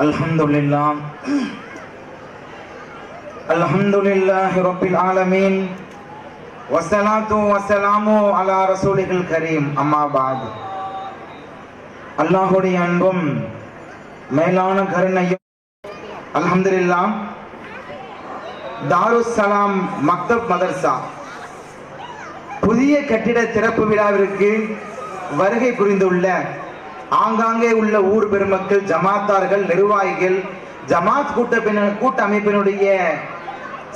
الحمد لله الحمد لله رب العالمين والصلاة والسلام على رسوله الكريم أما بعد அல்லாஹுடைய அன்பும் மேலான கருணையும் அல்ஹம்துலில்லா தாருஸ் சலாம் மக்தப் மதர்சா புதிய கட்டிட திறப்பு விழாவிற்கு வருகை புரிந்துள்ள ஆங்காங்கே உள்ள ஊர் பெருமக்கள் ஜமாத்தார்கள் நிர்வாகிகள் ஜமாத் கூட்ட கூட்டமைப்பினுடைய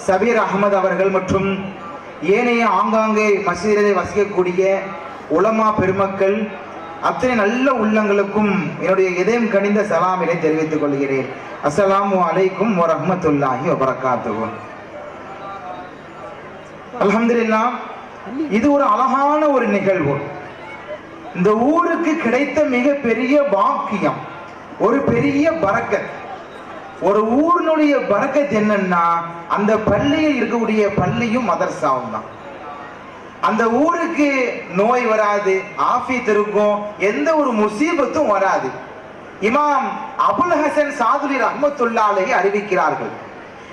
சபீர் அகமது அவர்கள் மற்றும் ஏனைய ஆங்காங்கே மசீதிலே வசிக்கக்கூடிய உலமா பெருமக்கள் அத்தனை நல்ல உள்ளங்களுக்கும் என்னுடைய இதயம் கனிந்த சலாமினை தெரிவித்துக் கொள்கிறேன். அஸ்ஸலாமு அலைக்கும் வரஹ்மத்துல்லாஹி வபரகாத்துவோம் அல்ஹம்துலில்லாஹ் இது ஒரு அழகான ஒரு நிகழ்வு. இந்த ஊருக்கு கிடைத்த மிகப்பெரிய பாக்கியம் ஒரு பெரிய பறக்கத் ஒரு ஊரினுடைய பறக்கத் என்னன்னா அந்த பள்ளியில் இருக்கக்கூடிய பள்ளியும் மதர்சாவும் தான். அந்த ஊருக்கு நோய் வராது ஆஃபீத் இருக்கும் எந்த ஒரு முசீபத்தும் வராது. இமாம் அபுல் ஹசன் சாதுரி ரஹ்மத்துல்லாலை அறிவிக்கிறார்கள்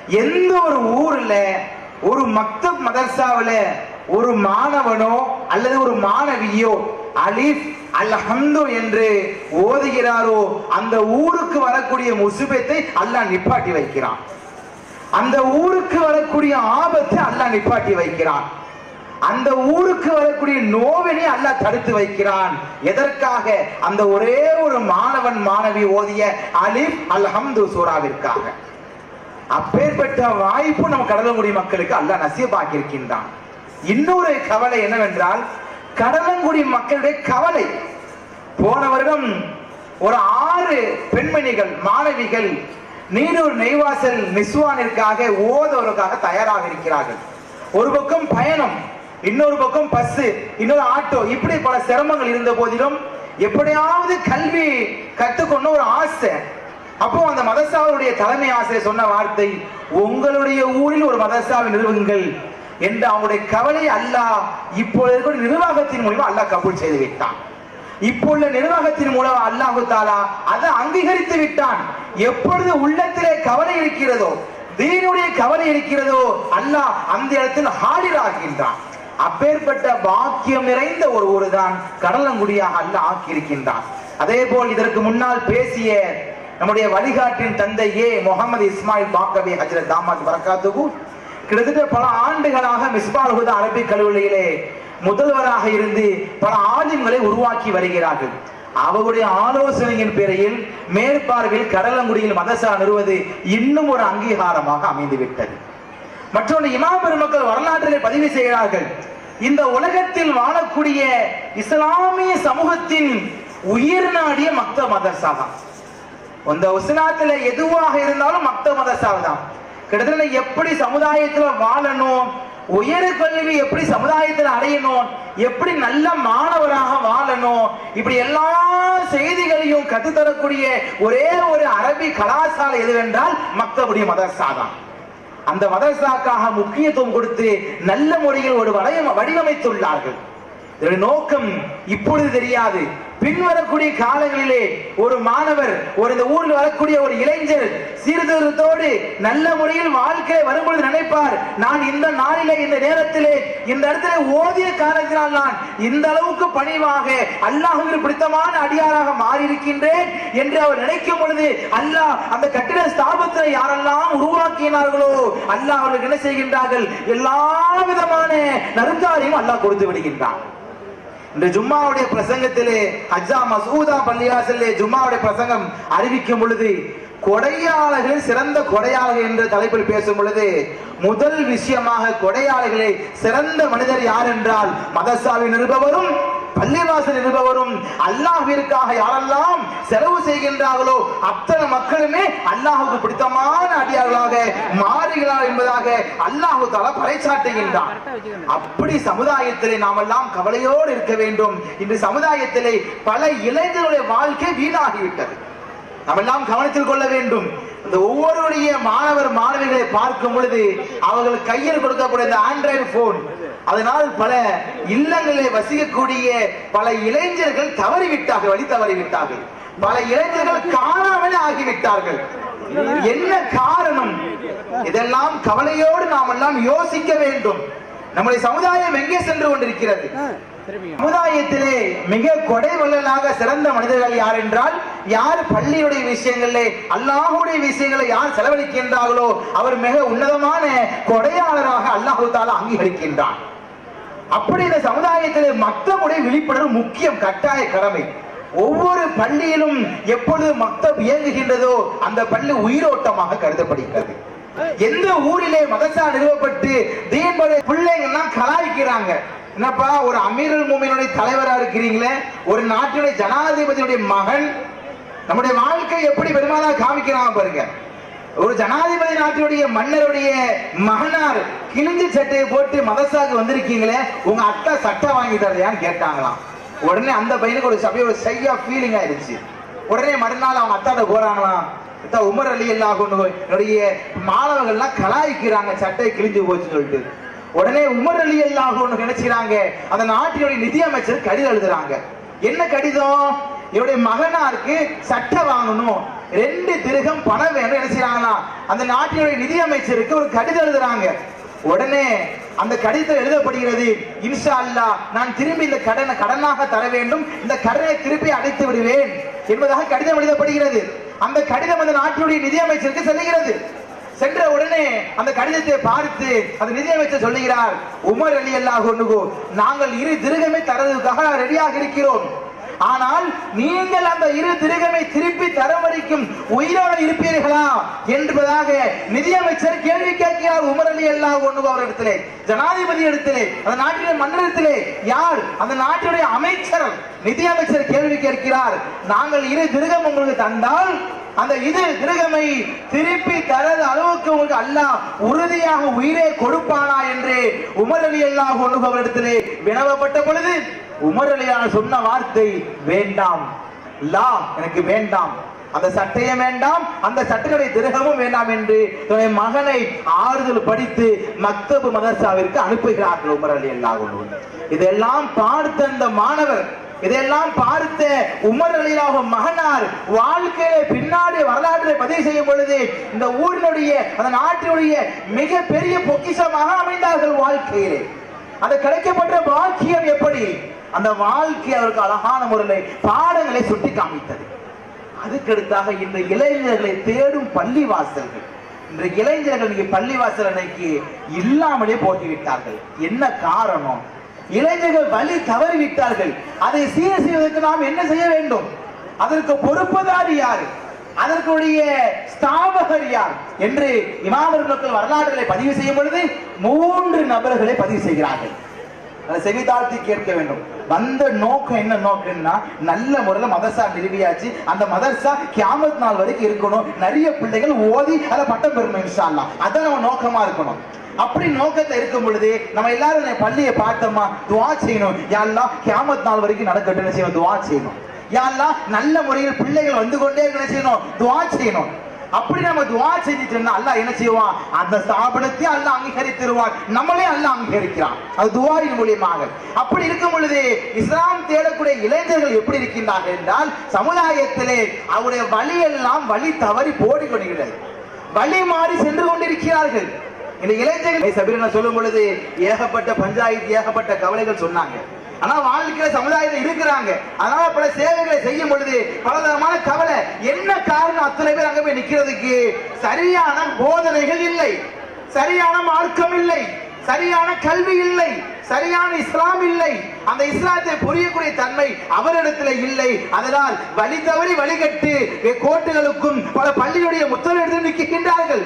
எந்த ஒரு ஊர்ல ஒரு மக்தப் மதர்சாவில் ஒரு மாணவனோ அல்லது ஒரு மாணவியோ அலிஃப் அல்ஹம்து என்று ஓதுகிறாரோ அந்த ஊருக்கு வரக்கூடிய முசுபத்தை அல்லாஹ் நிப்பாட்டி வைக்கிறான். அந்த ஊருக்கு வரக்கூடிய ஆபத்தை அல்லாஹ் நிப்பாட்டி வைக்கிறான். அந்த ஊருக்கு வரக்கூடிய நோவினை அல்லாஹ் தடுத்து வைக்கிறான். எதற்காக? அந்த ஒரே ஒரு மாணவன் மாணவி ஓதிய அலிஃப் அல்ஹம்து சூறாவிற்காக. அப்பேற்பட்ட வாய்ப்பு நம்ம கடலங்குடி மக்களுக்கு அல்லாஹ் நசீபாக்கி இருக்கின்றான் இன்னொரு கவலை என்னவென்றால் கடலங்குடி மக்களுடைய கவலை. போன வருடம் ஒரு ஆறு பெண்மணிகள் மாணவிகள் நீரூர் நெய்வாசல் நிஸ்வானிற்காக ஓதவருக்காக தயாராக இருக்கிறார்கள். ஒரு பக்கம் பயணம் இன்னொரு பக்கம் பஸ் இன்னொரு ஆட்டோ இப்படி பல சிரமங்கள் இருந்த போதிலும் எப்படியாவது கல்வி கத்துக்கொண்டு ஒரு ஆசை. அப்போ அந்த மதசாவுடைய தலைமை ஆசிரியர் சொன்ன வார்த்தை உங்களுடைய ஊரில் ஒரு மதசாவை நிறுவுங்கள் என்று அவங்களுடைய கவலை அல்லாஹ் இப்பொழுது நிர்வாகத்தின் மூலியமா அல்லாஹ் கபூல் செய்து விட்டான். இப்போ உள்ள நிர்வாகத்தின் மூலம் அல்லாஹு தாலா அதை அங்கீகரித்து விட்டான். எப்பொழுது உள்ளத்திலே கவலை இருக்கிறதோ தீனுடைய கவலை இருக்கிறதோ அல்லாஹ் அந்த இடத்தில் ஹாலிராகின்றான். அப்பேற்பட்ட பாக்கியம் நிறைந்த ஒரு ஊர் தான் கடலங்குடியாக அல்லாஹ் ஆக்கியிருக்கின்றான். அதே போல் இதற்கு முன்னால் பேசிய நம்முடைய வழிகாட்டின் தந்தை ஏ முகமது இஸ்மாயில் பாக்கவே ஹஜரத் தாமத் வரகாத்துகு கிட்டத்தட்ட பல ஆண்டுகளாக மிஸ்பால் ஹுதா அரபிக் கல்லூரியிலே முதல்வராக இருந்து பல ஆலிம்களை உருவாக்கி வருகிறார்கள். அவருடைய ஆலோசனையின் பேரில் மேற்பார்வையில் கடலங்குடியில் மதசா நிறுவது இன்னும் ஒரு அங்கீகாரமாக அமைந்து விட்டது மற்றொன்று இமாம் பெருமக்கள் வரலாற்றிலே பதிவு செய்கிறார்கள். இந்த உலகத்தில் வாழக்கூடிய இஸ்லாமிய சமூகத்தின் உயிர் நாடிய மக்த மதர்சா தான். இந்த உஸ்லாத்துல எதுவாக இருந்தாலும் மக்த மதர்சா தான் கிட்டத்தட்ட எப்படி சமுதாயத்துல வாழணும்? உயர் கல்வி எப்படி சமுதாயத்தில் அடையணும்? எப்படி நல்ல மாணவராக வாழணும்? இப்படி எல்லா செய்திகளையும் கற்றுத்தரக்கூடிய ஒரே ஒரு அரபி கலாசாலை எதுவென்றால் மக்களுடைய மதர்சா தான். அந்த மதரசாக்காக முக்கியத்துவம் கொடுத்து நல்ல முறையில் ஒரு வடிவமைத்துள்ளார்கள். இதனுடைய நோக்கம் இப்பொழுது தெரியாது. பின்வரக்கூடிய காலங்களிலே ஒரு மாணவர் ஒரு இந்த ஊரில் வரக்கூடிய ஒரு இளைஞர் சீர்தூரத்தோடு நல்ல முறையில் வாழ்க்கை வரும்பொழுது நினைப்பார் நான் இந்த நாளிலே இந்த நேரத்திலே இந்த இடத்துல ஓதிய காரணத்தினால் நான் இந்த அளவுக்கு பணிவாக அல்லாஹுக்கு பிடித்தமான அடியாராக மாறி இருக்கின்றேன் என்று அவர் நினைக்கும் பொழுது அல்லாஹ் அந்த கட்டிட ஸ்தாபத்தை யாரெல்லாம் உருவாக்கினார்களோ அல்லாஹ் அவர்கள் என்ன செய்கின்றார்கள்? எல்லா விதமான நறுக்காரையும் அல்லாஹ் கொடுத்து விடுகின்றான். இந்த ஜும்மாவுடைய பிரசங்கத்திலே ஹஜ்ஜா மசூதா பள்ளியாசல்லே ஜும்மாவுடைய பிரசங்கம் அறிவிக்கும் பொழுது கொடையாளர்களில் சிறந்த கொடையாளர்கள் என்ற தலைப்பில் பேசும் பொழுது முதல் விஷயமாக கொடையாளர்களே சிறந்த மனிதர் யார் என்றால் மதசாவி நிருபவரும் பள்ளிவாசல் இருப்பவரும் அல்லாஹிற்காக யாரெல்லாம் செலவு செய்கின்றார்களோ அத்தனை மக்களுமே அல்லாஹுக்கு பிடித்தமான அடியார்களாக மாறுகிறார் என்பதாக அல்லாஹு தாலா பறைச்சாட்டுகின்றார் அப்படி சமுதாயத்திலே நாம் எல்லாம் கவலையோடு இருக்க வேண்டும். இன்று சமுதாயத்திலே பல இளைஞர்களுடைய வாழ்க்கை வீணாகிவிட்டது. நாம் எல்லாம் கவனத்தில் கொள்ள வேண்டும். இந்த ஒவ்வொருடைய மாணவர் மாணவிகளை பார்க்கும் பொழுது அவர்கள் கையில் கொடுக்கக்கூடிய இந்த ஆண்ட்ராய்டு போன் அதனால் பல இல்லங்களில் வசிக்கக்கூடிய பல இளைஞர்கள் தவறிவிட்டார்கள் வழி தவறிவிட்டார்கள். பல இளைஞர்கள் காணாமல் ஆகிவிட்டார்கள். என்ன காரணம்? இதெல்லாம் கவலையோடு நாம் எல்லாம் யோசிக்க வேண்டும். நம்முடைய சமுதாயம் எங்கே சென்று கொண்டிருக்கிறது? சமுதாயத்திலே மிக கொடை வள்ளலாக சிறந்த மனிதர்கள் யார் என்றால் யார் பள்ளியுடைய விஷயங்களிலே அல்லாஹுடைய விஷயங்களை யார் செலவழிக்கின்றார்களோ அவர் மிக உன்னதமான கொடையாளராக அல்லாஹு தாலா அங்கீகரிக்கின்றான். அப்படி இந்த சமுதாயத்திலே மக்களுடைய விழிப்புணர்வு முக்கியம் கட்டாய கடமை. ஒவ்வொரு பள்ளியிலும் எப்பொழுது மக்கள் இயங்குகின்றதோ அந்த பள்ளி உயிரோட்டமாக கருதப்படுகிறது. எந்த ஊரிலே மதசா நிறுவப்பட்டு தீன்படை பிள்ளைங்கள்லாம் கலாய்க்கிறாங்க. என்னப்பா ஒரு அமீரல் மூமினுடைய தலைவராக இருக்கிறீங்களே? ஒரு நாட்டினுடைய ஜனாதிபதியுடைய மகன் நம்முடைய வாழ்க்கை எப்படி பெருமாளா காமிக்கிறாங்க பாருங்க. ஒரு ஜனாதிபதி நாட்டினுடைய மன்னருடைய மகனார் கிழிஞ்சி சட்டையை போட்டு மதசாக்கு வந்திருக்கீங்களே உங்க அத்தை சட்டை வாங்கி தரலையான்னு கேட்டாங்களாம். உடனே அந்த பையனுக்கு ஒரு சபையோட சையா ஃபீலிங் ஆயிடுச்சு. உடனே மறுநாள் அவங்க அத்தாட்ட போறாங்களாம். உமர் அலி அல்லாஹ் என்னுடைய மாணவர்கள்லாம் கலாய்க்கிறாங்க சட்டை கிழிஞ்சு போச்சுன்னு சொல்லிட்டு. உடனே உமர் அலி அல்லாஹ் நினைச்சுக்கிறாங்க. அந்த நாட்டினுடைய நிதியமைச்சர் கடிதம் எழுதுறாங்க. என்ன கடிதம்? என்னுடைய மகனாருக்கு சட்டை வாங்கணும். ரெண்டு திருகம் பணம் வேணும் என்ன செய்யறாங்கன்னா அந்த நாட்டினுடைய நிதியமைச்சருக்கு ஒரு கடிதம் எழுதுறாங்க. உடனே அந்த கடிதம் எழுதப்படுகிறது. இன்ஷா அல்லாஹ் நான் திரும்பி இந்த கடனை கடனாக தர வேண்டும். இந்த கடனை திருப்பி அடைத்து விடுவேன். என்பதாக கடிதம் எழுதப்படுகிறது. அந்த கடிதம் அந்த நாட்டினுடைய நிதியமைச்சருக்கு செல்லுகிறது. சென்ற உடனே அந்த கடிதத்தை பார்த்து அந்த நிதியமைச்சர் சொல்லுகிறார் உமர் அலி அல்லாஹ் நாங்கள் இரு திருகமே தரதுக்காக ரெடியாக இருக்கிறோம். ஆனால் நீங்கள் அந்த இரு திருகமை திருப்பி தரம் வரைக்கும் உயிரோடு இருப்பீர்களா? என்பதாக நிதியமைச்சர் கேள்வி கேட்கிறார் உமர் அலி அல்லாஹ் ஒன்று அவரிடத்திலே. ஜனாதிபதி இடத்திலே அந்த நாட்டினுடைய மன்னரத்திலே யார்? அந்த நாட்டினுடைய அமைச்சர். நிதியமைச்சர் கேள்வி கேட்கிறார் நாங்கள் இரு திருகம் உங்களுக்கு தந்தால் அந்த இது கிரகமை திருப்பி தரது அளவுக்கு உங்களுக்கு அல்லாஹ் உறுதியாக உயிரை கொடுப்பானா என்று உமர் அலி அல்லாஹ் ஒன்று வினவப்பட்ட பொழுது உமர் அலியான சொன்ன வார்த்தை வேண்டாம். லா எனக்கு வேண்டாம். அந்த சட்டையும் வேண்டாம் அந்த சட்டையுடைய திருகமும் வேண்டாம் என்று தன்னுடைய மகனை ஆறுதல் படித்து மக்தபு மதர்சாவிற்கு அனுப்புகிறார்கள் உமர் அலி அல்லாஹ் இதெல்லாம் பார்த்த அந்த மாணவர் இதெல்லாம் பார்த்த உமர் அலிலாக மகனார் வாழ்க்கையில பின்னாடி வரலாற்றை பதிவு செய்யும் பொழுது இந்த ஊரினுடைய அந்த நாட்டினுடைய மிக பெரிய பொக்கிஷமாக அமைந்தார்கள் வாழ்க்கையிலே. அந்த கிடைக்கப்பட்ட பாக்கியம் எப்படி? அந்த வாழ்க்கை அவருக்கு அழகான முறையில் பாடங்களை சுட்டி காமித்தது. அதுக்கடுத்தாக இந்த இளைஞர்களை தேடும் பள்ளி வாசல்கள் இன்று இளைஞர்கள் இன்னைக்கு பள்ளி வாசல் அன்னைக்கு இல்லாமலே போட்டிவிட்டார்கள். என்ன காரணம்? இளைஞர்கள் வழி தவறிவிட்டார்கள். அதை சீர் செய்வதற்கு நாம் என்ன செய்ய வேண்டும்? அதற்கு பொறுப்பதாரி யார்? அதற்குடைய ஸ்தாபகர் யார்? என்று இமாமர்கள் வரலாறுகளை பதிவு செய்யும் பொழுது மூன்று நபர்களை பதிவு செய்கிறார்கள். செவிதாழ்த்தி கேட்க வேண்டும். வந்த நோக்கம் என்ன நோக்கம்னா நல்ல முறையில் மதர்சா நிறுவியாச்சு அந்த மதர்சா கியாமத் நாள் வரைக்கும் இருக்கணும். நிறைய பிள்ளைகள் ஓதி அதை பட்டம் பெறணும் இன்ஷால்லாம் அதான் நம்ம நோக்கமா இருக்கணும். அப்படி நோக்கத்தை இருக்கும் பொழுது நம்ம எல்லாரும் பள்ளியை பார்த்தோமா துவா செய்யணும். யாரெல்லாம் கேமத் நாள் வரைக்கும் நடக்கட்டும் செய்யணும்? துவா செய்யணும். யாரெல்லாம் நல்ல முறையில் பிள்ளைகள் வந்து கொண்டே என்ன செய்யணும்? துவா செய்யணும். அப்படி நம்ம துவா செஞ்சுட்டோம்னா அல்லாஹ் என்ன செய்வான்? அந்த ஸ்தாபனத்தையும் அல்லாஹ் அங்கீகரித்திருவான். நம்மளே அல்லாஹ் அங்கீகரிக்கிறான். அது துவாரின் மூலியமாக. அப்படி இருக்கும் பொழுது இஸ்லாம் தேடக்கூடிய இளைஞர்கள் எப்படி இருக்கின்றார்கள் என்றால் சமுதாயத்திலே அவருடைய வழியெல்லாம் வழி தவறி போடி கொண்டிருக்கிறது வழி மாறி சென்று கொண்டிருக்கிறார்கள். இந்த இளைஞர்கள் சபீரனை சொல்லும் பொழுது ஏகப்பட்ட பஞ்சாயத்து ஏகப்பட்ட கவலைகள் சொன்னாங்க. ஆனா வாழ்க்கையில சமுதாயத்தில் இருக்கிறாங்க. அதனால பல சேவைகளை செய்யும் பொழுது பலதரமான கவலை. என்ன காரணம்? அத்தனை பேர் அங்க போய் நிக்கிறதுக்கு? சரியான போதனைகள் இல்லை. சரியான மார்க்கம் இல்லை. சரியான கல்வி இல்லை. சரியான இஸ்லாம் இல்லை. அந்த இஸ்லாத்தை புரியக்கூடிய தன்மை அவரிடத்துல இல்லை. அதனால் வழி தவறி வழிகட்டு கோட்டுகளுக்கும் பல பள்ளியுடைய முத்தலிடத்தில் நிற்கின்றார்கள்.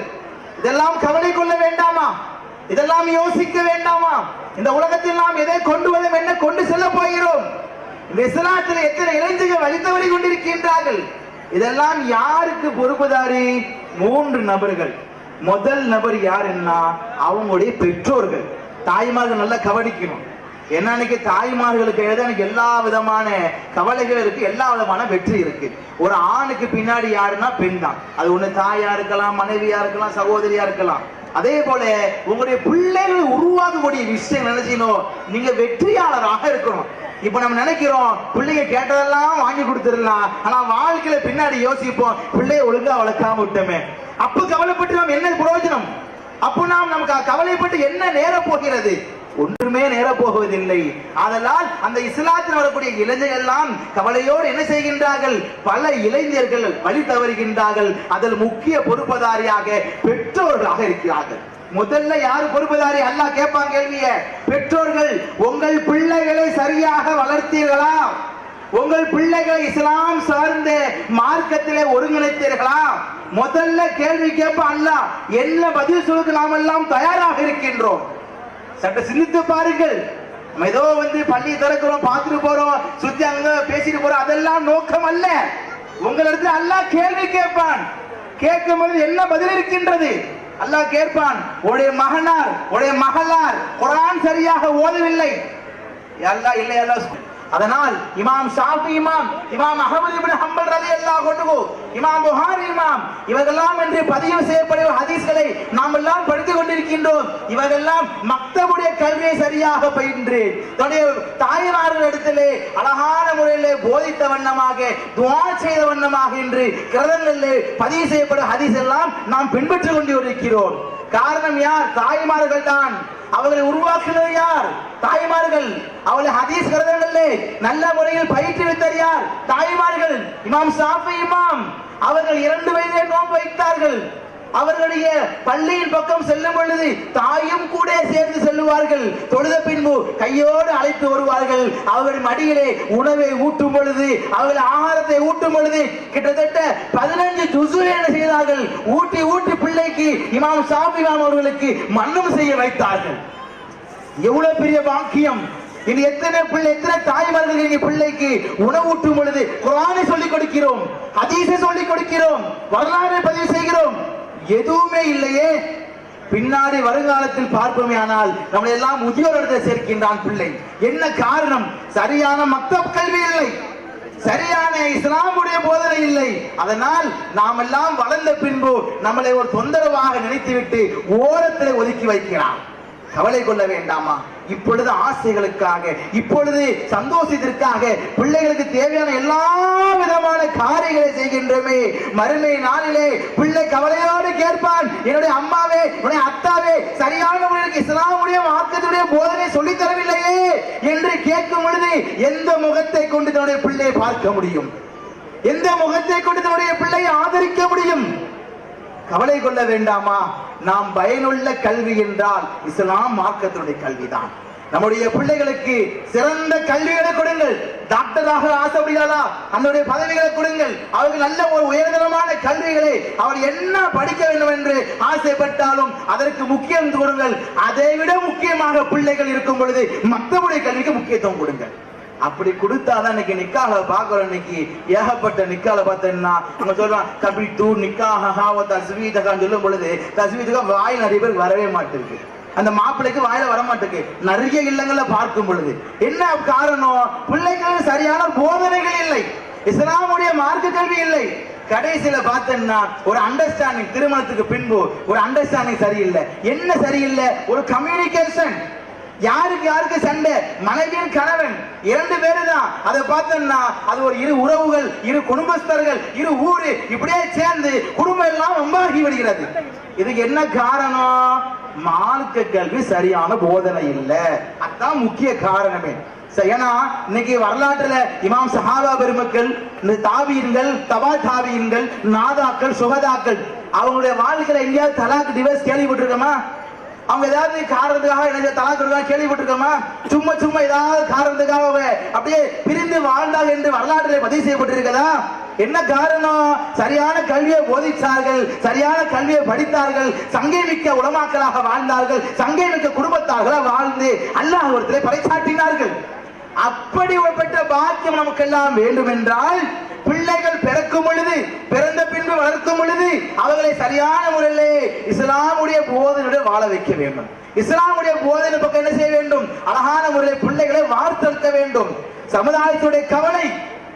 இதெல்லாம் கவலை கொள்ள வேண்டாமா? இதெல்லாம் யோசிக்க வேண்டாமா? இந்த உலகத்தில் நாம் எதை கொண்டு வரும் என்ன கொண்டு செல்ல போகிறோம்? இந்த இஸ்லாத்தில் எத்தனை இளைஞர்கள் வழித்தவரை கொண்டிருக்கின்றார்கள்? இதெல்லாம் யாருக்கு பொறுப்புதாரி? மூன்று நபர்கள். முதல் நபர் யாருன்னா அவங்களுடைய பெற்றோர்கள். தாய்மார்கள் நல்லா கவனிக்கணும். என்ன அன்னைக்கு தாய்மார்களுக்கு எழுத எனக்கு எல்லா விதமான கவலைகள் இருக்கு எல்லா விதமான வெற்றி இருக்கு. ஒரு ஆணுக்கு பின்னாடி யாருன்னா பெண் தான். அது ஒண்ணு தாயா இருக்கலாம் மனைவியா இருக்கலாம் சகோதரியா இருக்கலாம். அதே போல உங்களுடைய பிள்ளைகள் உருவாக்கக்கூடிய விஷயம் என்ன நீங்க வெற்றியாளராக இருக்கணும். இப்ப நம்ம நினைக்கிறோம் பிள்ளைங்க கேட்டதெல்லாம் வாங்கி கொடுத்துடலாம். ஆனா வாழ்க்கையில பின்னாடி யோசிப்போம் பிள்ளைய ஒழுங்கா வளர்க்காம விட்டோமே. அப்ப கவலைப்பட்டு நாம் என்ன பிரயோஜனம்? அப்போ நாம் நமக்கு கவலைப்பட்டு என்ன நேர போகிறது ஒன்றுமே நேர போவதில்லை அதனால் அந்த இஸ்லாத்தில் வரக்கூடிய இளைஞர்கள் எல்லாம் கவலையோடு என்ன செய்கின்றார்கள்? பல இளைஞர்கள் வழி தவறுகின்றார்கள். அதில் முக்கிய பொறுப்பதாரியாக பெற்றோர்களாக இருக்கிறார்கள். முதல்ல யாரு பொறுப்புதாரி? அல்லாஹ் கேட்பான் கேள்விய. பெற்றோர்கள் உங்கள் பிள்ளைகளை சரியாக வளர்த்தீர்களா? உங்கள் பிள்ளைகளை இஸ்லாம் சார்ந்த மார்க்கத்திலே ஒருங்கிணைத்தீர்களா? முதல்ல கேள்வி கேட்பான் அல்லாஹ் என்ன பதில் சொல்லுக்கு நாம் எல்லாம் தயாராக இருக்கின்றோம்? சட்ட சிந்தித்து பாருங்கள். நம்ம ஏதோ வந்து பள்ளி திறக்கிறோம் பார்த்துட்டு போறோம் சுத்தி அங்க பேசிட்டு போறோம் அதெல்லாம் நோக்கம் அல்ல. உங்களிடத்துல அல்லாஹ் கேள்வி கேட்பான். கேட்கும் பொழுது என்ன பதில் இருக்கின்றது? அல்லாஹ் கேட்பான் உடைய மகனார் உடைய மகளார் குரான் சரியாக ஓதவில்லை. அல்லாஹ் இல்லை அல்லாஹ்? அதனால் இமாம் ஷாஃபி இமாம் இமாம் அகமது இப்னு ஹம்பல் ரலியல்லாஹு அன்ஹு இமாம் புகாரி இமாம் இவர்களெல்லாம் என்று பதிவு செய்யப்படும் ஹதீஸ்களை நாம் எல்லாம் படித்துக் கொண்டிருக்கின்றோம். இவரெல்லாம் மக்தபுடைய கல்வியை சரியாக பயின்று தன்னுடைய தாய்மார்கள் இடத்திலே அழகான முறையிலே போதித்த வண்ணமாக துவா செய்த வண்ணமாக என்று கிரதங்களிலே பதிவு செய்யப்படும் ஹதீஸ் எல்லாம் நாம் பின்பற்றிக் கொண்டு இருக்கிறோம் காரணம் யார்? தாய்மார்கள் தான் அவர்களை உருவாக்குனது யார்? தாய்மார்கள். அவளை ஹதீஸ் கிரதங்களிலே நல்ல முறையில் பயிற்றுவித்தர் யார்? தாய்மார்கள். இமாம் சாஃபி இமாம். அவர்கள் இரண்டு வயதே நோன்பு வைத்தார்கள். அவர்களுடைய பள்ளியின் பக்கம் செல்லும் பொழுது தாயும் கூட சேர்ந்து செல்லுவார்கள். தொழுத பின்பு கையோடு அழைத்து வருவார்கள். அவர்கள் மடியிலே உணவை ஊட்டும் பொழுது அவர்கள் ஆகாரத்தை ஊட்டும் பொழுது கிட்டத்தட்ட பதினஞ்சு ஜுசு என்ன செய்தார்கள். ஊட்டி ஊட்டி பிள்ளைக்கு இமாம் ஷாஃபி இமாம் அவர்களுக்கு மன்னம் செய்ய வைத்தார்கள். எவ்வளவு பெரிய பாக்கியம். இனி எத்தனை பிள்ளை எத்தனை தாய்மார்கள் இனி பிள்ளைக்கு உணவூட்டும் பொழுது குரானை சொல்லிக் கொடுக்கிறோம் ஹதீஸை சொல்லிக் கொடுக்கிறோம் வரலாறை பதிவு செய்கிறோம். எதுவுமே இல்லையே. பின்னாடி வருங்காலத்தில் பார்ப்போமே ஆனால் நம்மளை எல்லாம் முதியோர் சேர்க்கின்றான் பிள்ளை. என்ன காரணம்? சரியான மக்தப் கல்வி இல்லை. சரியான இஸ்லாமுடைய போதனை இல்லை. அதனால் நாம் எல்லாம் வளர்ந்த பின்பு நம்மளை ஒரு தொந்தரவாக நினைத்துவிட்டு ஓரத்தில் ஒதுக்கி வைக்கிறான். கவலை கொள்ள வேண்டாமா? இப்பொழுது ஆசைகளுக்காக இப்பொழுது சந்தோஷத்திற்காக பிள்ளைகளுக்கு தேவையான எல்லா விதமான காரியங்களை செய்கின்றோமே. மறுமை நாளிலே பிள்ளை கவலையோடு கேட்பான் என்னுடைய அம்மாவே என்னுடைய அத்தாவே சரியான முறையில் இஸ்லாமுடைய மார்க்கத்துடைய போதனை சொல்லித் தரவில்லையே என்று கேட்கும் பொழுது எந்த முகத்தை கொண்டு தன்னுடைய பிள்ளையை பார்க்க முடியும்? எந்த முகத்தை கொண்டு தன்னுடைய பிள்ளையை ஆதரிக்க முடியும்? கவலை கொள்ள வேண்டாமா? நாம் பயனுள்ள கல்வி என்றால் இஸ்லாம் மார்க்கத்தினுடைய கல்விதான். நம்முடைய பிள்ளைகளுக்கு சிறந்த கல்விகளை கொடுங்கள். டாக்டராக ஆசைப்படுகிறாரா அதனுடைய பதவிகளை கொடுங்கள். அவருக்கு நல்ல ஒரு உயர்தரமான கல்விகளை அவர் என்ன படிக்க வேண்டும் என்று ஆசைப்பட்டாலும் அதற்கு முக்கியம் கொடுங்கள். அதை விட முக்கியமாக பிள்ளைகள் இருக்கும் பொழுது மற்றவருடைய கல்விக்கு முக்கியத்துவம் கொடுங்கள். அப்படி கொடுத்தாதான் இன்னைக்கு நிக்காக பாக்குறோம் இன்னைக்கு ஏகப்பட்ட நிக்கால பார்த்தேன்னா அவங்க சொல்றான் கபி தூ நிக்காக தஸ்வீதகான்னு சொல்லும் பொழுது தஸ்வீதகா வாய் நிறைய பேர் வரவே மாட்டிருக்கு அந்த மாப்பிள்ளைக்கு வாயில வர மாட்டேங்குது நிறைய இல்லங்கள்ல பார்க்கும் பொழுது. என்ன காரணம்? பிள்ளைகளுக்கு சரியான போதனைகள் இல்லை. இஸ்லாமுடைய மார்க்க கல்வி இல்லை. கடைசியில பார்த்தேன்னா ஒரு அண்டர்ஸ்டாண்டிங் திருமணத்துக்கு பின்பு ஒரு அண்டர்ஸ்டாண்டிங் சரியில்லை. என்ன சரியில்லை? ஒரு கம்யூனிகேஷன் யாருக்கு யாருக்கு சண்டை? மனைவியின் கணவன். இரண்டு பேரு தான் அதை பார்த்தோம்னா அது ஒரு இரு உறவுகள் இரு குடும்பஸ்தர்கள் இரு ஊரு இப்படியே சேர்ந்து குடும்பம் எல்லாம் ரொம்பாகி விடுகிறது. இதுக்கு என்ன காரணம்? மார்க்க கல்வி சரியான போதனை இல்லை. அதுதான் முக்கிய காரணமே. ஏன்னா இன்னைக்கு வரலாற்றுல இமாம் சஹாபா பெருமக்கள் இந்த தாபியன்கள் தபா நாதாக்கள் சுகதாக்கள் அவங்களுடைய வாழ்க்கையில எங்கேயாவது தலாக்கு டிவைஸ் கேள்விப்பட்டிருக்கோமா? அவங்க ஏதாவது காரணத்துக்காக எனக்கு தலாக் கேள்விப்பட்டிருக்கோமா? சும்மா சும்மா ஏதாவது காரணத்துக்காக அப்படியே பிரிந்து வாழ்ந்தார்கள் என்று வரலாற்றிலே பதிவு செய்யப்பட்டிருக்கதா என்ன காரணம்? சரியான கல்வியை போதித்தார்கள் சரியான கல்வியை படித்தார்கள் சங்கை மிக்க உலமாக்களாக வாழ்ந்தார்கள் சங்கை மிக்க குடும்பத்தாக வாழ்ந்து அல்லாஹ் ஒருத்தரை பறைச்சாட்டினார்கள் அப்படி பெற்ற பாக்கியம் நமக்கெல்லாம் வேண்டும் என்றால் பிள்ளைகள் பிறக்கும் பொழுது பிறந்த பின்பு வளர்க்கும் பொழுது அவர்களை சரியான முறையிலே இஸ்லாமுடைய போதனையுடன் வாழ வைக்க வேண்டும். இஸ்லாமுடைய போதனை பக்கம் என்ன செய்ய வேண்டும்? அழகான முறையில் பிள்ளைகளை வார்த்தெடுக்க வேண்டும். சமுதாயத்துடைய கவலை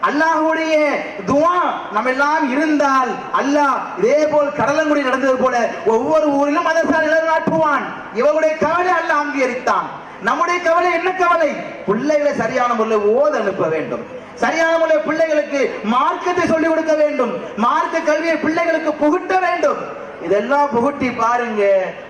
அல்லாஹுடைய துவா நம்ம எல்லாம் இருந்தால் அல்லாஹ் இதே போல் கடலங்குடி நடந்தது போல ஒவ்வொரு ஊரிலும் மதரசா நிலைநாட்டுவான். இவருடைய கவலை அல்லாஹ் அங்கீகரித்தான். நம்முடைய கவலை என்ன கவலை? பிள்ளைகளை சரியான முறையில் ஓத அனுப்ப வேண்டும். சரியான முறையில் பிள்ளைகளுக்கு மார்க்கத்தை சொல்லிக் கொடுக்க வேண்டும். மார்க்க கல்வியை பிள்ளைகளுக்கு புகுட்ட வேண்டும். இதெல்லாம் புகுட்டி பாருங்க.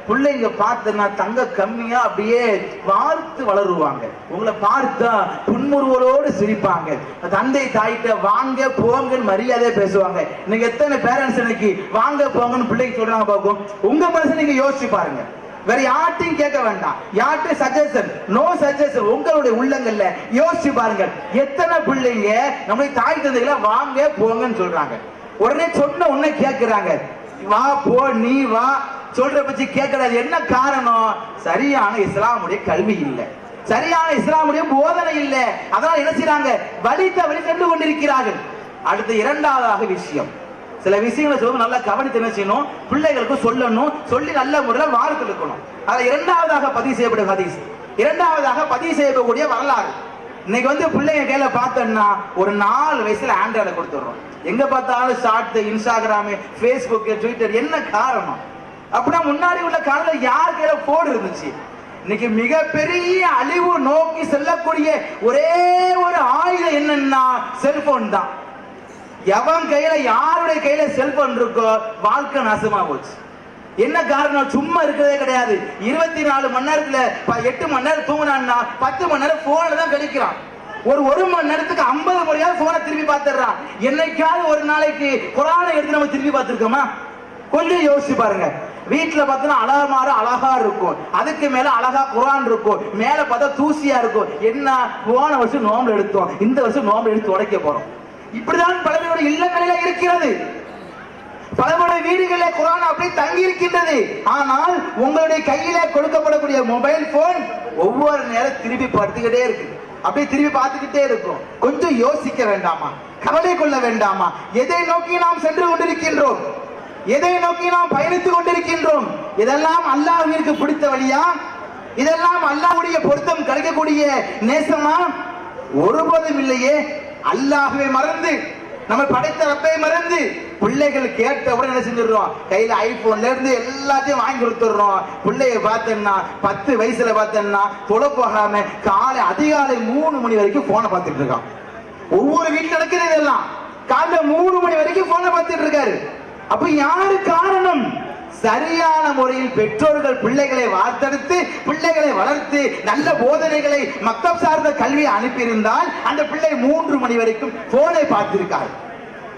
பிள்ளைங்க பார்த்தன்னா தங்க கம்மியா அப்படியே வாழ்த்து வளருவாங்க. உங்களை பார்த்தா புன்முறுவலோடு சிரிப்பாங்க. தந்தை தாயிட்ட வாங்க போங்கன்னு மரியாதையா பேசுவாங்க. நீங்க எத்தனை பேரண்ட்ஸ் இன்னைக்கு வாங்க போங்கன்னு பிள்ளைங்க சொல்றாங்க பார்க்கும் உங்க மனசு நீங்க யோசிச்சு பாருங்க. வேற யார்ட்டையும் கேட்க வேண்டாம். யார்ட்டும் சஜஷன் நோ சஜஷன் உங்களுடைய உள்ளங்கள்ல யோசிச்சு பாருங்க எத்தனை பிள்ளைங்க நம்முடைய தாய் தந்தைகளை வாங்க போங்கன்னு சொல்றாங்க. உடனே சொன்ன உடனே கேட்கிறாங்க வா போ நீ வா. சொல்ற பத்தி கேட்கறது என்ன காரணம்? சரியான இஸ்லாமுடைய கல்வி இல்லை. சரியான இஸ்லாமுடைய போதனை இல்லை. அதனால என்ன வலித்த வழி சென்று கொண்டிருக்கிறார்கள். அடுத்த இரண்டாவதாக விஷயம். சில விஷயங்களை சொல்லும் நல்லா கவனித்து என்ன செய்யணும்? பிள்ளைகளுக்கு சொல்லணும். சொல்லி நல்ல முறையில் வாழ்த்து இருக்கணும். அதை இரண்டாவதாக பதிவு செய்யப்படும் ஹதீஸ். இரண்டாவதாக பதிவு செய்யக்கூடிய வரலாறு. இன்னைக்கு வந்து பிள்ளைங்க கையில பார்த்தோம்னா ஒரு நாலு வயசுல ஆண்ட்ராய்டு கொடுத்துடுறோம். எங்க பார்த்தாலும் ஷார்ட் இன்ஸ்டாகிராமு ஃபேஸ்புக் ட்விட்டர் என்ன காரணம்? அப்படின்னா முன்னாடி உள்ள காலத்துல யார் கையில போன் இருந்துச்சு? இன்னைக்கு மிகப்பெரிய அழிவு நோக்கி செல்லக்கூடிய ஒரே ஒரு ஆயுதம் என்னன்னா செல்போன் தான். எவன் கையில யாருடைய கையில செல்போன் இருக்கோ வாழ்க்கை நாசமா போச்சு. என்ன காரணம்? சும்மா இருக்கிறதே கிடையாது. இருபத்தி நாலு மணி நேரத்துல எட்டு மணி நேரம் தூங்கினான்னா பத்து மணி நேரம் போன்ல தான் கழிக்கிறான். ஒரு ஒரு மணி நேரத்துக்கு ஐம்பது முறையாவது போனை திரும்பி பார்த்துடுறான். என்னைக்காவது ஒரு நாளைக்கு குரானை எடுத்து நம்ம திரும்பி பார்த்துருக்கோமா? கொஞ்சம் யோசிச்சு பாருங்க. வீட்டுல பார்த்தோன்னா அழகா மாற அழகா இருக்கும். அதுக்கு மேல அழகா குரான் இருக்கும். மேல பார்த்தா தூசியா இருக்கும். என்ன? போன வருஷம் நோம்பு எடுத்தோம். இந்த வருஷம் நோம்பு எடுத்து உடைக்க போறோம். இப்படிதான் பல பேருடைய இல்லங்களில இருக்கிறது. பலமுறை வீடுகளில் குரான் அப்படி தங்கி இருக்கின்றது ஆனால் உங்களுடைய கையில கொடுக்கப்படக்கூடிய மொபைல் போன் ஒவ்வொரு நேரம் திருப்பி படுத்துக்கிட்டே இருக்கு. அப்படியே திரும்பி பார்த்துக்கிட்டே இருக்கும். கொஞ்சம் யோசிக்க வேண்டாமா? கவலை கொள்ள வேண்டாமா? எதை நோக்கி நாம் சென்று கொண்டிருக்கின்றோம்? எதை நோக்கி நாம் பயணித்துக் கொண்டிருக்கின்றோம்? இதெல்லாம் அல்லாஹிற்கு பிடித்த வழியா? இதெல்லாம் அல்லாஹ்வுடைய பொருத்தம் கிடைக்கக்கூடிய நேசமா? ஒருபோதும் இல்லையே. அல்லாகவே மறந்து நம்ம படைத்த ரப்பை மறந்து பிள்ளைகள் கேட்டவுடன் என்ன செஞ்சிடறோம்? கையில ஐபோன்ல இருந்து எல்லாத்தையும் வாங்கி கொடுத்துடுறோம். பிள்ளைய பார்த்தேன்னா பத்து வயசுல பார்த்தேன்னா தொலை போகாம காலை அதிகாலை மூணு மணி வரைக்கும் போனை பார்த்துட்டு இருக்கான். ஒவ்வொரு வீட்டுல நடக்கிறது இதெல்லாம். காலைல மூணு மணி வரைக்கும் போனை பார்த்துட்டு இருக்காரு. அப்ப யாரு காரணம்? சரியான முறையில் பெற்றோர்கள் பிள்ளைகளை வார்த்தெடுத்து பிள்ளை வளர்த்து நல்ல போதனைகளை மக்தம் சார்ந்த கல்வியை அனுப்பியிருந்தால் அந்த பிள்ளை மூன்று மணி வரைக்கும் போனை பார்த்திருக்கார்.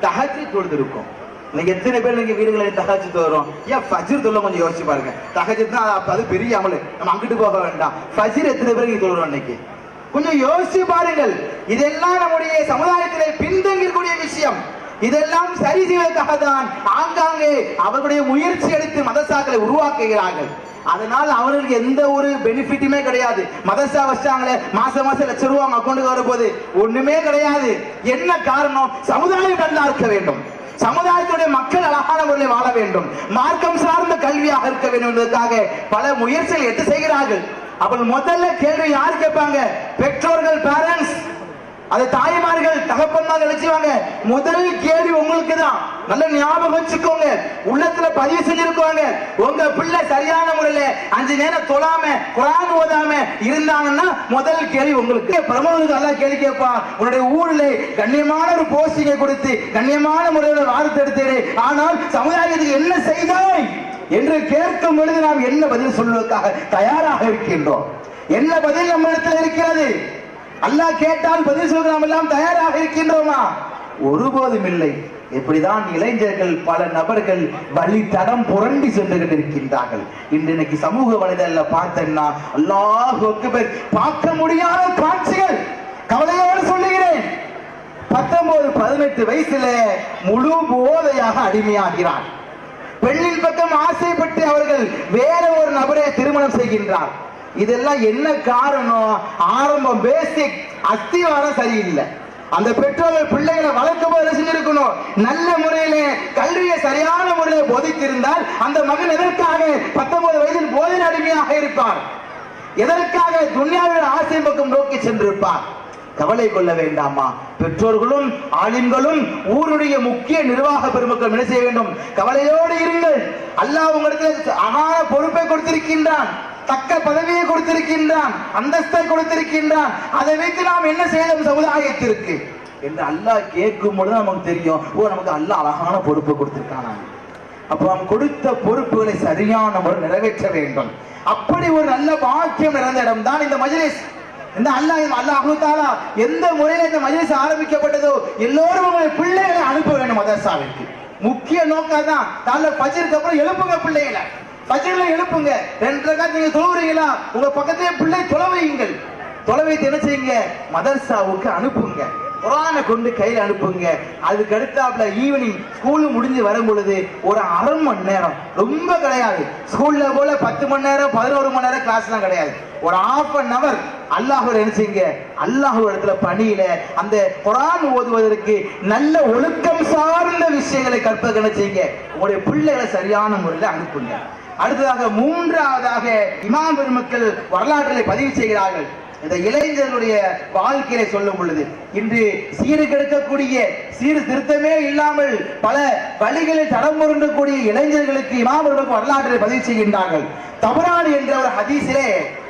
தகச்சி தொழுதிருக்கும். இன்னைக்கு எத்தனை பேர் நீங்க வீடுகளில் தகச்சி தோறும் ஏன் ஃபஜிர் தொல்ல கொஞ்சம் யோசிச்சு பாருங்க. தகஜத் தான் அது- பெரிய அமல். நம்ம அங்கிட்டு போக வேண்டாம். ஃபஜிர் எத்தனை பேர் நீங்க தொழுறோம் இன்னைக்கு கொஞ்சம் யோசிச்சு பாருங்கள். இதெல்லாம் நம்முடைய சமுதாயத்திலே பின்தங்கக்கூடிய விஷயம். இதெல்லாம் சரி செய்வதற்காக தான் ஆங்காங்கே அவர்களுடைய முயற்சி எடுத்து மதசாக்களை உருவாக்குகிறார்கள். அதனால் அவர்களுக்கு எந்த ஒரு பெனிஃபிட்டுமே கிடையாது. மதசா வச்சாங்களே மாசம் மாசம் லட்சம் ரூபா அவங்க அக்கௌண்ட்டுக்கு வரும்போது ஒண்ணுமே கிடையாது. என்ன காரணம்? சமுதாயம் நல்லா இருக்க வேண்டும். சமுதாயத்துடைய மக்கள் அழகான முறையில் வாழ வேண்டும். மார்க்கம் சார்ந்த கல்வியாக இருக்க வேண்டும் என்பதற்காக பல முயற்சிகள் எடுத்து செய்கிறார்கள். அப்ப முதல்ல கேள்வி யார் கேட்பாங்க? பெற்றோர்கள் பேரண்ட்ஸ் அதை தாய்மார்கள் தகப்பன்மார்கள் நினைச்சுவாங்க. முதல் கேள்வி உங்களுக்கு தான் நல்ல ஞாபகம் வச்சுக்கோங்க. உள்ளத்துல பதிவு செஞ்சிருக்கோங்க. உங்க பிள்ளை சரியான முறையில அஞ்சு நேரம் தொழாம குரான் ஓதாம இருந்தாங்கன்னா முதல் கேள்வி உங்களுக்கு. பிரமுகருக்கு நல்லா கேள்வி கேட்பான் உன்னுடைய ஊர்ல கண்ணியமான ஒரு போஸ்டிங்கை கொடுத்து கண்ணியமான முறையில் வாழ்த்து எடுத்தேன் ஆனால் சமுதாயத்துக்கு என்ன செய்தாய்? என்று கேட்கும் பொழுது நாம் என்ன பதில் சொல்வதற்காக தயாராக இருக்கின்றோம். என்ன பதில் நம்ம இடத்துல இருக்கிறது? அல்லாஹ் கேட்டால் பதில் சொல்ல நாம் எல்லாம் தயாராக இருக்கின்றோமா? ஒருபோதும் இல்லை. இப்படிதான் இளைஞர்கள் பல நபர்கள் வழி தடம் புரண்டி சென்று கொண்டிருக்கின்றார்கள் இன்று இன்னைக்கு சமூக வலைதள பார்த்தேன்னா அல்லாஹ் அக்பர் பார்க்க முடியாத காட்சிகள். கவலையோடு சொல்லுகிறேன். பத்தொன்பது பதினெட்டு வயசுல முழு போதையாக அடிமையாகிறார். பெண்ணின் பக்கம் ஆசைப்பட்டு அவர்கள் வேற ஒரு நபரை திருமணம் செய்கின்றார். இதெல்லாம் என்ன காரணம்? ஆரம்பம் பேசிக் அஸ்திவாரம் சரியில்லை. அந்த பெற்றோர்கள் பிள்ளைகளை வளர்க்கும் போது செஞ்சிருக்கணும்? நல்ல முறையில கல்வியை சரியான முறையில போதித்திருந்தால் அந்த மகன் எதற்காக பத்தொன்பது வயதில் போதை அடிமையாக இருப்பார்? எதற்காக துன்யாவின் ஆசை பக்கம் நோக்கி சென்றிருப்பார்? கவலை கொள்ள வேண்டாமா? பெற்றோர்களும் ஆலிம்களும் ஊருடைய முக்கிய நிர்வாக பெருமக்கள் என்ன செய்ய வேண்டும்? கவலையோடு இருங்கள். அல்லாஹ் உங்களுக்கு அகான பொறுப்பை கொடுத்திருக்கின்றான். தக்க பதவியை கொடுத்திருக்கின்றான் அந்தஸ்தை கொடுத்திருக்கின்றான். அதை வைத்து நாம் என்ன செய்தோம்? சமுதாயத்திற்கு. என்று அல்லாஹ் கேட்கும் பொழுது நமக்கு தெரியும் ஓ நமக்கு அல்லாஹ் அழகான பொறுப்பு கொடுத்திருக்கானா அப்போ நாம் கொடுத்த பொறுப்புகளை சரியான முறை நிறைவேற்ற வேண்டும். அப்படி ஒரு நல்ல வாக்கியம் நிறைந்த இடம் தான் இந்த மஜ்லிஸ். இந்த அல்லாஹ் அல்லாஹ் தாலா எந்த முறையில் இந்த மஜ்லிஸ் ஆரம்பிக்கப்பட்டதோ எல்லோரும் பிள்ளைகளை அனுப்ப வேண்டும் மதரசாவிற்கு. முக்கிய நோக்கம் தான் காலைல பஜிருக்கு அப்புறம் எழுப்புங்க பிள்ளைகளை. பஜர்ல எழுப்புங்க. ரெண்டு ரகாத் நீங்க தொழுவுறீங்களா? உங்க பக்கத்திலே பிள்ளை தொலைவையுங்கள் தொலைவைத்து என்ன செய்யுங்க? மதர்சாவுக்கு அனுப்புங்க. குரானை கொண்டு கையில் அனுப்புங்க. அதுக்கு அடுத்தாப்புல ஈவினிங் ஸ்கூல் முடிஞ்சு வரும் பொழுது ஒரு அரை மணி நேரம். ரொம்ப கிடையாது. ஸ்கூல்ல போல பத்து மணி நேரம் பதினோரு மணி நேரம் கிளாஸ்லாம் கிடையாது. ஒரு ஆஃப் அன் அவர் அல்லாஹ் என்ன செய்யுங்க? அல்லாஹ் இடத்துல பணியில அந்த குரான் ஓதுவதற்கு நல்ல ஒழுக்கம் சார்ந்த விஷயங்களை கற்பதற்கு என்ன செய்யுங்க? உங்களுடைய பிள்ளைகளை சரியான முறையில் அனுப்புங்க. அடுத்ததாக மூன்றாவதாக இமாம் பெருமக்கள் வரலாற்றிலே பதிவு செய்கிறார்கள். இந்த இளைஞர்களுடைய வாழ்க்கையை சொல்லும் பொழுது இன்று சீர்கெடுக்கக்கூடிய சீர்திருத்தமே இல்லாமல் பல வழிகளில் தடம் புரண்டக்கூடிய இளைஞர்களுக்கு இமாம் பெருமக்கள் வரலாற்றிலே பதிவு செய்கின்றார்கள். தபரான் என்ற ஒரு ஹதீஸிலே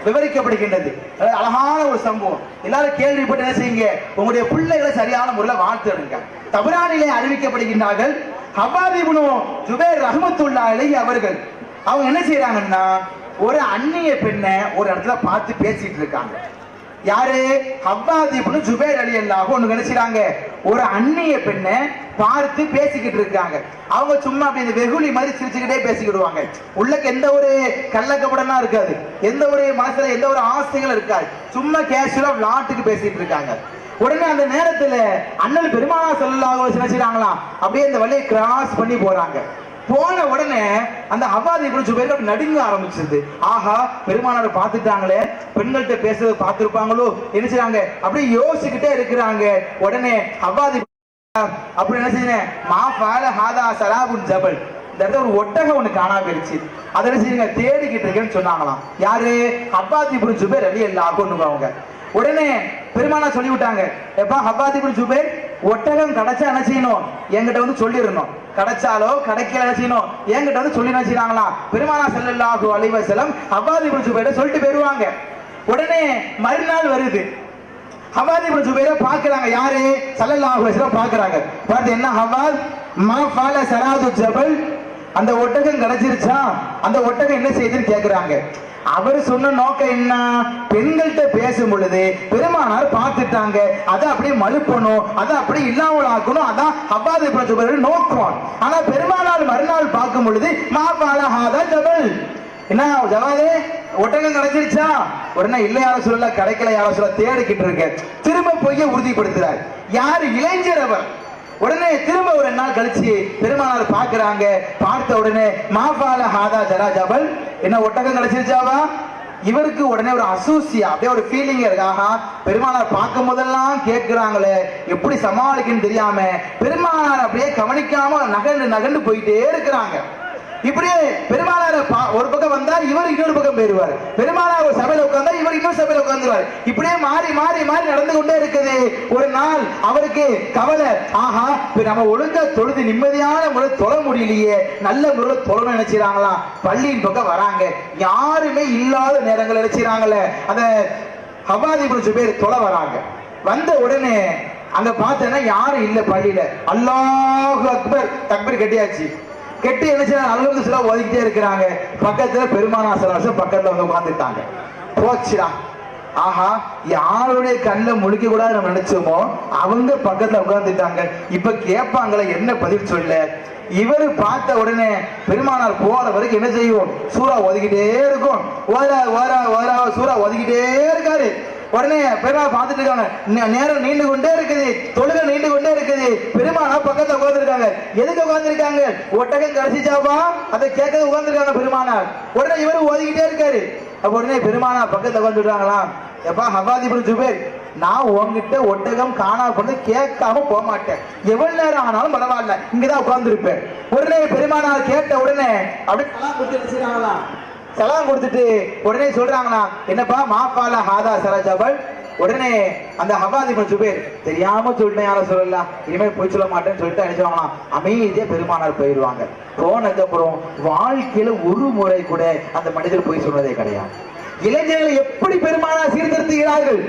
விவரிக்கப்படுகின்றது. அழகான ஒரு சம்பவம். எல்லாரும் கேள்விப்பட்டு என்ன செய்யுங்க? உங்களுடைய பிள்ளைகளை சரியான முறையில் வாழ்த்துடுங்க தபரானிலே அறிவிக்கப்படுகின்றார்கள் ஹபாதிபுனு ஜுபேர் ரஹமத்துல்லா அலை அவர்கள் அவங்க என்ன செய்யறாங்கன்னா ஒரு அந்நிய பெண்ணை ஒரு இடத்துல பார்த்து பேசிட்டு இருக்காங்க. யாரு? ஹப்பாதிப்னு ஜுபேர் அலி அல்லாஹ் ஒண்ணு நினைச்சாங்க ஒரு அந்நிய பெண்ணை பார்த்து பேசிக்கிட்டு இருக்காங்க. அவங்க சும்மா அப்படி இந்த வெகுளி மாதிரி சிரிச்சுக்கிட்டே பேசிக்கிடுவாங்க. உள்ளக்கு எந்த ஒரு கள்ளக்கபடம்லாம் இருக்காது. எந்த ஒரு மனசுல எந்த ஒரு ஆசைகளும் இருக்காது. சும்மா கேஷுவலா விளாட்டுக்கு பேசிட்டு இருக்காங்க. உடனே அந்த நேரத்துல அண்ணல் பெருமானா செல்லாக நினைச்சாங்களாம் அப்படியே இந்த வழியை கிராஸ் பண்ணி போறாங்க. போன உடனே அந்த அபாதி குறிச்சு பேர் அப்படி நடுங்க ஆரம்பிச்சிருது. ஆஹா பெருமானாரை பார்த்துட்டாங்களே பெண்கள்கிட்ட பேசுறது பார்த்துருப்பாங்களோ என்ன செய்றாங்க? அப்படியே யோசிச்சுக்கிட்டே இருக்கிறாங்க. உடனே அபாதி அப்படி என்ன செய்யுங்க? மா ஹாதா சராபுன் ஜபல். இந்த இடத்துல ஒரு ஒட்டகம் ஒண்ணு காணாம போயிடுச்சு. அதை என்ன செய்யுங்க? தேடிக்கிட்டு இருக்கேன்னு சொன்னாங்களாம். யாரு? அப்பாதி புரிஞ்சு ஜுபேர் அலி எல்லா கொண்டு அவங்க உடனே பெருமானா சொல்லி விட்டாங்க எப்பா ஹப்பாதி புரிஞ்சு ஜுபேர் ஒட்டகம் கிடைச்சா என்ன செய்யணும்? என்கிட்ட வந்து சொல்லிடணும். கிடைச்சாலோ கிடைக்கல செய்யணும்? என்கிட்ட வந்து சொல்லி என்ன பெருமானா செல்லல்லாஹு அலைவசலம் அவ்வாதி புரிஞ்சு ஜுபேரை சொல்லிட்டு போயிருவாங்க. உடனே மறுநாள் வருது. ஹவாதி இப்னு போயிட பாக்குறாங்க யாரு? ஸல்லல்லாஹு அலைஹி பாக்குறாங்க பார்த்து என்ன ஹவாத் மா ஃபால சராது ஜபல் அந்த ஒட்டகம் கிடைச்சிருச்சா? அந்த ஒட்டகம் என்ன செய்யுதுன்னு கேக்குறாங்க. அவர் சொன்ன நோக்கம் என்ன? பெண்கள்கிட்ட பேசும் பொழுது பெருமானார் பார்த்துட்டாங்க. அதை அப்படியே மழுப்பணும் அதை அப்படியே இல்லாமல் ஆக்கணும் அதான் ஹவாத் இப்னு நோக்கம். ஆனா பெருமானார் மறுநாள் பார்க்கும் பொழுது மாபாலஹாதா ஃபால ஜபல். என்ன ஜவாதே ஒட்டகம் கிடைச்சிருச்சா? உடனே இல்லை யார சொல்லல கிடைக்கல யார சொல்ல தேடிக்கிட்டு இருக்க திரும்ப போய் உறுதிப்படுத்துறார். யார் இளைஞர் அவர். உடனே திரும்ப ஒரு ரெண்டு நாள் கழிச்சு பெருமானார் பாக்குறாங்க பார்த்த உடனே மாபால ஹாதா ஜராஜாபல் என்ன ஒட்டகம் கிடைச்சிருச்சாவா? இவருக்கு உடனே ஒரு அசூசியா அப்படியே ஒரு ஃபீலிங் இருக்கு. ஆஹா பெருமானார் பார்க்கும் போதெல்லாம் கேட்கிறாங்களே எப்படி சமாளிக்கன்னு தெரியாம பெருமானார் அப்படியே கவனிக்காம நகண்டு நகண்டு போயிட்டே இருக்கிறாங்க. இப்படியே பெருமானார பா- ஒரு பக்கம் வந்தார் இவர் இன்னொரு பக்கம் போயிடுவார். பெருமானார் ஒரு சபையில உட்கார்ந்தார் இவர் இன்னொரு சபையில உட்கார்ந்துருவார். இப்படியே மாறி மாறி மாறி நடந்து கொண்டே இருக்குது. ஒரு நாள் அவருக்கு கவலை ஆஹா இப்போ நம்ம ஒழுங்கா தொழுது நிம்மதியான முறை தொழ முடியலையே நல்ல முறையில் தொழணும் நினைச்சிடாங்களாம் பள்ளியின் பக்கம் வராங்க. யாருமே இல்லாத நேரங்கள் நினைச்சிடாங்களே அந்த ஹவாதி பேர் தொலை வராங்க. வந்த உடனே அங்க பார்த்தேன்னா யாரும் இல்லை பள்ளியில. அல்லாஹ் அக்பர் தக்பர் கட்டியாச்சு. கெட்டி என்ன செய்ய அலுவலக சில ஒதுக்கிட்டே இருக்கிறாங்க. பக்கத்துல பெருமானாசராசம் பக்கத்துல வந்து உட்காந்துட்டாங்க போச்சுடா. ஆஹா யாருடைய கண்ணில் முழிக்க கூடாது நம்ம நினைச்சோமோ? அவங்க பக்கத்துல உட்கார்ந்துட்டாங்க. இப்ப கேட்பாங்களே என்ன பதில் சொல்ல? இவர் பார்த்த உடனே பெருமானார் போற வரைக்கும் என்ன செய்வோம்? சூறா ஒதுக்கிட்டே இருக்கும். ஓரா ஓரா ஓரா சூறா ஒதுக்கிட்டே இருக்காரு. உடனே பெருமாள் பார்த்துட்டு இருக்காங்க. நேரம் நீண்டு கொண்டே இருக்குது. தொழுகை நீண்டு கொண்டே இருக்குது. பெருமானா பக்கத்துல உட்காந்துருக்காங்க எதுக்கு உட்காந்துருக்காங்க ஒட்டகம் கடைசிச்சாப்பா அதை கேட்க உட்காந்துருக்காங்க பெருமானார். உடனே இவரு ஓதிக்கிட்டே இருக்காரு. அப்ப உடனே பெருமானா பக்கத்துல உட்காந்துட்டாங்களாம் எப்பா ஹவாதிபுரம் ஜுபேர் நான் உங்ககிட்ட ஒட்டகம் காணா போனது கேட்காம போக மாட்டேன். எவ்வளவு நேரம் ஆனாலும் பரவாயில்ல. இங்கதான் உட்கார்ந்துருப்பேன். உடனே பெருமானார் கேட்ட உடனே அப்படியே சலாம் கொடுத்துட்டு உடனே சொல்றாங்களாம் என்னப்பா மாப்பால ஹாதா சரஜபல் உடனே அந்த ஹவாதி சுபேர் தெரியாம சொல்லிட்டேன் யாரும் சொல்லலாம் இனிமேல் போய் சொல்ல மாட்டேன்னு சொல்லிட்டு அனுப்பிச்சுவாங்களாம் அமைதியா பெருமானார் போயிடுவாங்க போனதுக்கு அப்புறம் வாழ்க்கையில ஒரு முறை கூட அந்த மனிதர் போய் சொன்னதே கிடையாது. இளைஞர்களை எப்படி பெருமானார் சீர்திருத்துகிறார்கள்?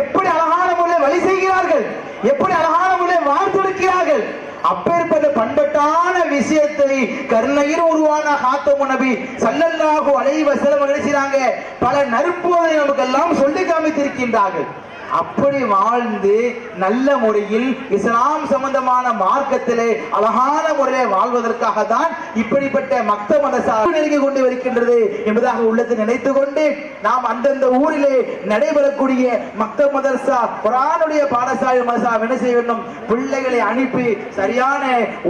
எப்படி அழகான முறையில் வழி செய்கிறார்கள்? எப்படி அழகான முறையில் வாழ்த்தெடுக்கிறார்கள் அப்பேற்பட்ட பண்பட்டான விஷயத்தை கருணையில் உருவான ஹாத்தமு நபி சல்லல்லாஹு அலைவசலம் நினைச்சாங்க பல நற்போதை நமக்கு எல்லாம் சொல்லி இருக்கின்றார்கள். அப்படி வாழ்ந்து நல்ல முறையில் இஸ்லாம் சம்பந்தமான மார்க்கத்திலே அழகான முறையை வாழ்வதற்காக தான் இப்படிப்பட்ட மக்த மதசா நெருங்கி கொண்டு வருகின்றது என்பதாக உள்ளது நினைத்து கொண்டு நாம் அந்தந்த ஊரிலே நடைபெறக்கூடிய மக்த மதர்சா குரானுடைய பாடசாலை மதரசா என்ன செய்ய வேண்டும்? பிள்ளைகளை அனுப்பி சரியான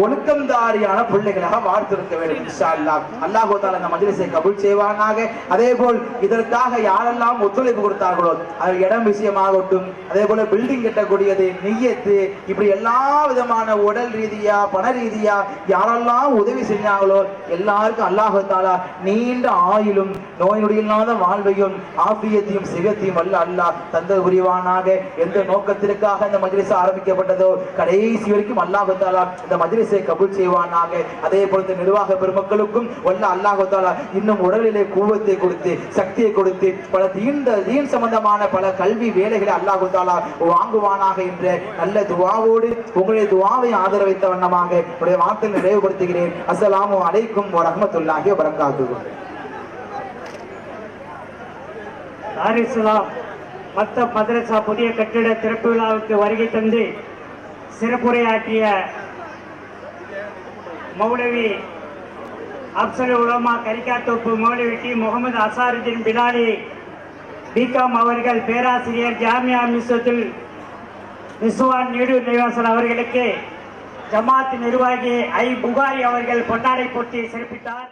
ஒழுக்கம்தாரியான பிள்ளைகளாக வார்த்திருக்க வேண்டும் இன்ஷா அல்லாஹ் அல்லாஹ் தாலா அந்த மஜ்லிஸை கபூல் செய்வானாக. அதே போல் இதற்காக யாரெல்லாம் ஒத்துழைப்பு கொடுத்தார்களோ அது இடம் விஷயமாகட்டும். அதே போல பில்டிங் கட்டக்கூடியது நெய்யத்து இப்படி எல்லா விதமான உடல் ரீதியா பண ரீதியா யாரெல்லாம் உதவி செஞ்சாங்களோ எல்லாருக்கும் அல்லாஹ் தாலா நீண்ட ஆயிலும் நோய் நொடி இல்லாத வாழ்வையும் ஆபியத்தையும் சிகத்தையும் அல்ல அல்லாஹ் தந்த புரிவானாக எந்த நோக்கத்திற்காக இந்த மஜ்லிஸ் ஆரம்பிக்கப்பட்டதோ கடைசி வரைக்கும் அல்லாஹ் தாலா இந்த மஜ்லிஸை கபூல் செய்வானாக. அதே போல இந்த நிர்வாக பெருமக்களுக்கும் வல்ல அல்லாஹ் தாலா இன்னும் உடலிலே கூவத்தை கொடுத்து சக்தியை கொடுத்து பல தீண்ட தீன் சம்பந்தமான பல பல கல்வி வேலைகளை அல்லாஹு தாலா வாங்குவானாக என்ற நல்ல துவாவோடு உங்களுடைய துவாவை ஆதரவைத்த வண்ணமாக உடைய வார்த்தை நிறைவுபடுத்துகிறேன். அஸ்ஸலாமு அலைக்கும் வரஹ்மத்துல்லாஹி வபரகாத்துஹு. தாரிசுலாம் மத்த மதரசா புதிய கட்டிட திறப்பு விழாவுக்கு வருகை தந்து சிறப்புரையாற்றிய மௌலவி அப்சல் உலமா கரிகாத்தோப்பு மௌலவி டி. முகமது அசாருதீன் பிலாலி பிகாம் அவர்கள் பேராசிரியர் ஜாமியா மிஸ்வத்தில் மிஸ்வான் நீடு நிவாசன் அவர்களுக்கு ஜமாத் நிர்வாகி ஐ புகாரி அவர்கள் பொன்னாடை போட்டி சிறப்பித்தார்.